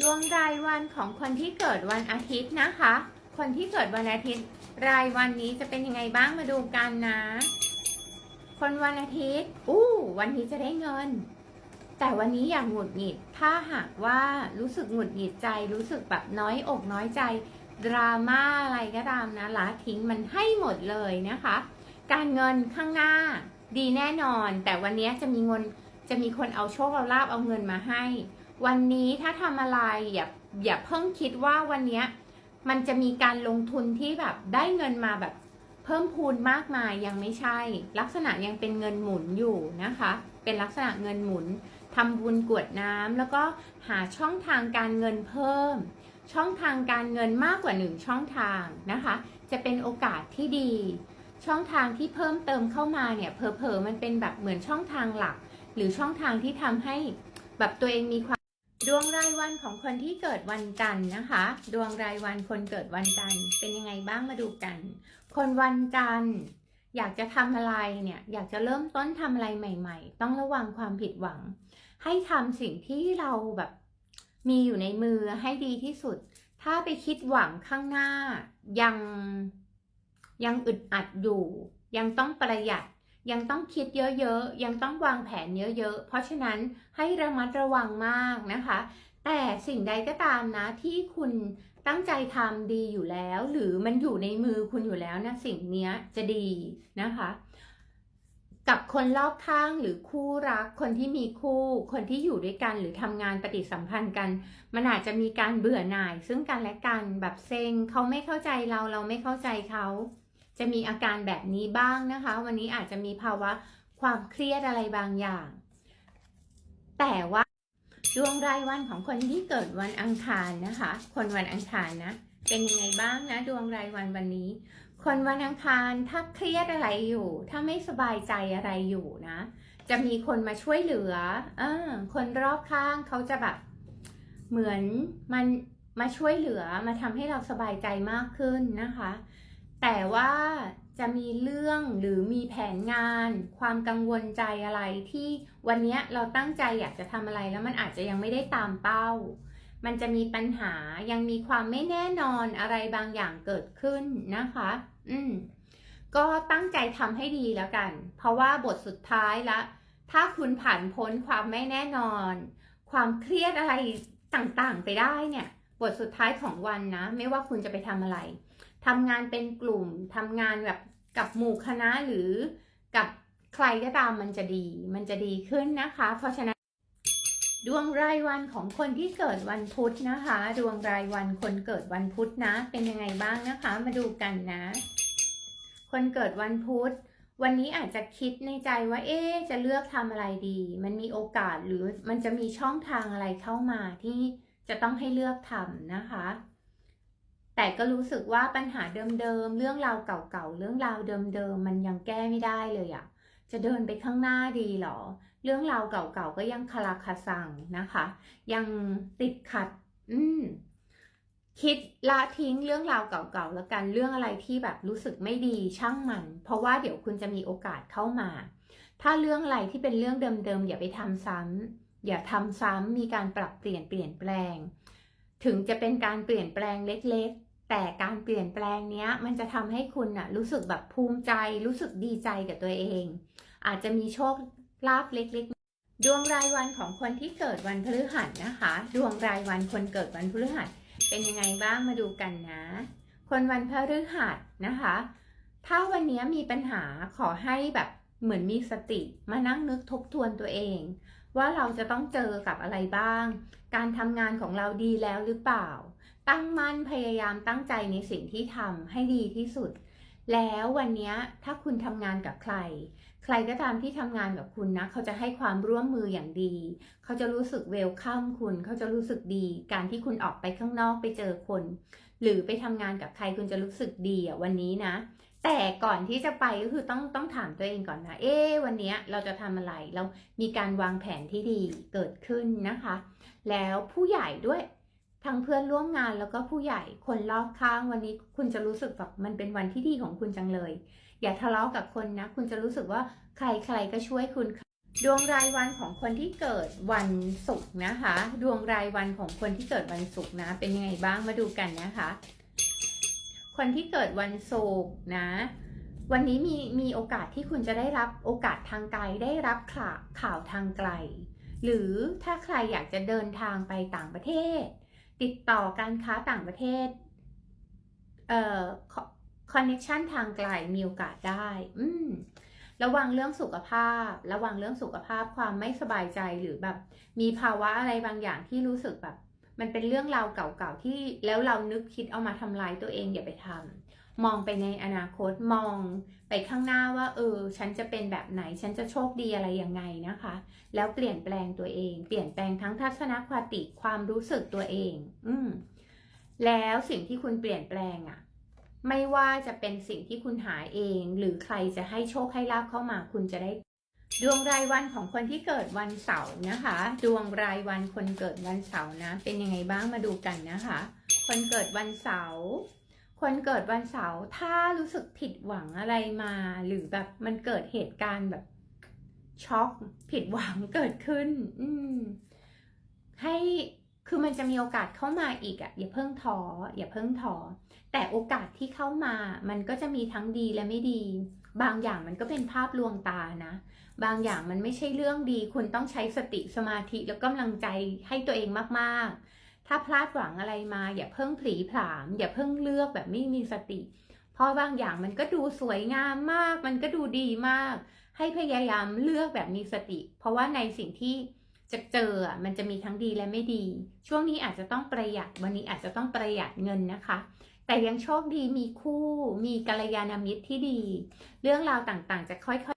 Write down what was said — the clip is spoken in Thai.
ดวงรายวันของคนที่เกิดวันอาทิตย์นะคะ คนที่เกิดวันอาทิตย์ รายวันนี้จะเป็นยังไงบ้างมาดูกันนะ คนวันอาทิตย์ อู้ วันนี้จะได้เงิน แต่วันนี้อย่างหงุดหงิด ถ้าหากว่ารู้สึกหงุดหงิดใจ รู้สึกแบบน้อยอกน้อยใจ ดราม่าอะไรก็ตามนะละทิ้งมันให้หมดเลยนะคะ การเงินข้างหน้าดีแน่นอน แต่วันนี้จะมีเงิน จะมีคนเอาโชคเอาลาบเอาเงินมาให้ วันนี้ถ้าทำอะไรอย่าอย่าเพิ่งคิดว่าวันเนี้ยมันจะมีการลงทุนที่แบบได้เงินมาแบบเพิ่มพูนมากมายยังไม่ใช่ ลักษณะยังเป็นเงินหมุนอยู่นะคะ เป็นลักษณะเงินหมุนทำบุญกวดน้ำแล้วก็หาช่องทางการเงินเพิ่ม ช่องทางการเงินมากกว่าหนึ่งช่องทางนะคะ จะเป็นโอกาสที่ดี ช่องทางที่เพิ่มเติมเข้ามาเนี่ยเผลอๆมันเป็นแบบเหมือนช่องทางหลัก หรือช่องทางที่ทำให้แบบตัวเองมีความ ดวงรายวันของคนที่เกิดวันจันทร์นะคะ ดวงรายวันคนเกิดวันจันทร์เป็นยังไงบ้างมาดูกัน คนวันจันทร์อยากจะทำอะไรเนี่ยอยากจะเริ่มต้นทำอะไรใหม่ ๆ ต้องระวังความผิดหวัง ให้ทำสิ่งที่เราแบบมีอยู่ในมือให้ดีที่สุด ถ้าไปคิดหวังข้างหน้ายังยังอึดอัดอยู่ ยังต้องประหยัด ยังต้องคิดเยอะๆ ยังต้องวางแผนเยอะๆ เพราะฉะนั้นให้ระมัดระวังมากนะคะ แต่สิ่งใดก็ตามนะที่คุณตั้งใจทำดีอยู่แล้ว หรือมันอยู่ในมือคุณอยู่แล้วนะสิ่งนี้จะดีนะคะ กับคนรอบข้างหรือคู่รัก คนที่มีคู่ คนที่อยู่ด้วยกันหรือทำงานปฏิสัมพันธ์กัน มันอาจจะมีการเบื่อหน่าย ซึ่งกันและกันแบบเซ็งเขาไม่เข้าใจเราเราไม่เข้าใจเขา จะมีอาการแบบนี้บ้างนะคะ วันนี้อาจจะมีภาวะความเครียดอะไรบางอย่าง แต่ว่าดวงรายวันของคนที่เกิดวันอังคารนะคะ คนวันอังคารนะเป็นยังไงบ้างนะดวงรายวันวันนี้ คนวันอังคารถ้าเครียดอะไรอยู่ ถ้าไม่สบายใจอะไรอยู่นะ จะมีคนมาช่วยเหลืออคนรอบข้างเขาจะแบบเหมือนมันมาช่วยเหลือมาทำให้เราสบายใจมากขึ้นนะคะ แต่ว่าจะมีเรื่องหรือมีแผนงาน ความกังวลใจอะไรที่วันนี้เราตั้งใจอยากจะทำอะไรแล้วมันอาจจะยังไม่ได้ตามเป้า มันจะมีปัญหายังมีความไม่แน่นอนอะไรบางอย่างเกิดขึ้นนะคะ อืมก็ตั้งใจทำให้ดีแล้วกัน เพราะว่าบทสุดท้ายละ ถ้าคุณผ่านพ้นความไม่แน่นอน ความเครียดอะไรต่างๆ ไปได้เนี่ย บทสุดท้ายของวันนะ ไม่ว่าคุณจะไปทำอะไร ทำงานเป็นกลุ่มทำงานแบบกับหมู่คณะหรือกับใครก็ตามมันจะดี มันจะดีขึ้นนะคะ เพราะฉะนั้น ดวงรายวันของคนที่เกิดวันพุธนะคะ ดวงรายวันคนเกิดวันพุธนะ เป็นยังไงบ้างนะคะ มาดูกันนะ คนเกิดวันพุธวันนี้อาจจะคิดในใจว่าเอ๊จะเลือกทำอะไรดี มันมีโอกาสหรือมันจะมีช่องทางอะไรเข้ามาที่จะต้องให้เลือกทำนะคะ แต่ก็รู้สึกว่าปัญหาเดิมๆ เรื่องราวเก่าๆ เรื่องราวเดิมๆ มันยังแก้ไม่ได้เลยอะจะเดินไปข้างหน้าดีหรอ เรื่องราวเก่าๆ ก็ยังคาราคาซังนะคะ ยังติดขัด อืมคิดละทิ้งเรื่องราวเก่าๆ แล้วกัน เรื่องอะไรที่แบบรู้สึกไม่ดีช่างมัน เพราะว่าเดี๋ยวคุณจะมีโอกาสเข้ามา ถ้าเรื่องอะไรที่เป็นเรื่องเดิมๆ อย่าไปทำซ้ำอย่าทำซ้ำมีการปรับเปลี่ยนเปลี่ยนแปลง ถึงจะเป็นการเปลี่ยนแปลงเล็กๆ แต่การเปลี่ยนแปลงเนี้ยมันจะทำให้คุณน่ะรู้สึกแบบภูมิใจ รู้สึกดีใจกับตัวเอง อาจจะมีโชคลาภเล็กๆ ดวงรายวันของคนที่เกิดวันพฤหัสนะคะ ดวงรายวันคนเกิดวันพฤหัสเป็นยังไงบ้างมาดูกันนะ คนวันพฤหัสนะคะ ถ้าวันนี้มีปัญหาขอให้แบบเหมือนมีสติมานั่งนึกทบทวนตัวเอง ว่าเราจะต้องเจอกับอะไรบ้าง การทำงานของเราดีแล้วหรือเปล่า ตั้งมั่นพยายามตั้งใจในสิ่งที่ทำให้ดีที่สุด แล้ววันนี้ถ้าคุณทำงานกับใคร ใครก็ตามที่ทำงานกับคุณนะ เขาจะให้ความร่วมมืออย่างดี เขาจะรู้สึกเวลคัมคุณ เขาจะรู้สึกดี การที่คุณออกไปข้างนอกไปเจอคน หรือไปทำงานกับใครคุณจะรู้สึกดีอะวันนี้นะ แต่ก่อนที่จะไปก็คือต้องต้องถามตัวเองก่อนนะ เอ๊วันนี้เราจะทำอะไร เรามีการวางแผนที่ดีเกิดขึ้นนะคะ แล้วผู้ใหญ่ด้วย ทั้งเพื่อนร่วมงานแล้วก็ผู้ใหญ่คนรอบข้างวันนี้ คุณจะรู้สึกแบบมันเป็นวันที่ดีของคุณจังเลย อย่าทะเลาะกับคนนะ คุณจะรู้สึกว่าใครๆก็ช่วยคุณดวงรายวันของคนที่เกิดวันศุกร์นะคะ ดวงรายวันของคนที่เกิดวันศุกร์นะ เป็นยังไงบ้างมาดูกันนะคะ คนที่เกิดวันศุกร์นะ วันนี้มีมีโอกาสที่คุณจะได้รับโอกาสทางไกลได้รับข่าวข่าวทางไกล หรือถ้าใครอยากจะเดินทางไปต่างประเทศ ติดต่อการค้าต่างประเทศ เอ่อคอนเน็ชันทางไกลมีโอกาสได้ อืมระวังเรื่องสุขภาพ ระวังเรื่องสุขภาพความไม่สบายใจหรือแบบ มีภาวะอะไรบางอย่างที่รู้สึกแบบ มันเป็นเรื่องราวเก่าๆที่แล้วเรานึกคิดเอามาทำลายตัวเองอย่าไปทำ มองไปในอนาคตมองไปข้างหน้าว่า เออ ฉันจะเป็นแบบไหน ฉันจะโชคดีอะไรยังไงนะคะ แล้วเปลี่ยนแปลงตัวเอง เปลี่ยนแปลงทั้งทัศนคติความรู้สึกตัวเอง อืมแล้วสิ่งที่คุณเปลี่ยนแปลงอะ่ะ ไม่ว่าจะเป็นสิ่งที่คุณหาเอง หรือใครจะให้โชคให้ลาบเข้ามา คุณจะได้ดวงรายวันของคนที่เกิดวันเสาร์นะคะ ดวงรายวันคนเกิดวันเสาร์นะ เป็นยังไงบ้างมาดูกันนะคะ คนเกิดวันเสาร์ คนเกิดวันเสาร์ถ้ารู้สึกผิดหวังอะไรมา หรือแบบมันเกิดเหตุการณ์แบบช็อกผิดหวังเกิดขึ้น อืม ให้คือมันจะมีโอกาสเข้ามาอีกอะ่ะอย่าเพิ่งท้ออย่าเพิ่งท้อแต่โอกาสที่เข้ามา มันก็จะมีทั้งดีและไม่ดี บางอย่างมันก็เป็นภาพลวงตานะ บางอย่างมันไม่ใช่เรื่องดี คุณต้องใช้สติสมาธิแล้วกำลังใจให้ตัวเองมากๆ ถ้าพลาดหวังอะไรมาอย่าเพิ่งผลีผลาม อย่าเพิ่งเลือกแบบไม่มีสติ เพราะบางอย่างมันก็ดูสวยงามมาก มันก็ดูดีมาก ให้พยายามเลือกแบบมีสติ เพราะว่าในสิ่งที่จะเจอมันจะมีทั้งดีและไม่ดี ช่วงนี้อาจจะต้องประหยัดวันนี้อาจจะต้องประหยัดเงินนะคะ แต่ยังโชคดีมีคู่ มีกัลยาณมิตรที่ดี เรื่องราวต่างๆ จะค่อยๆ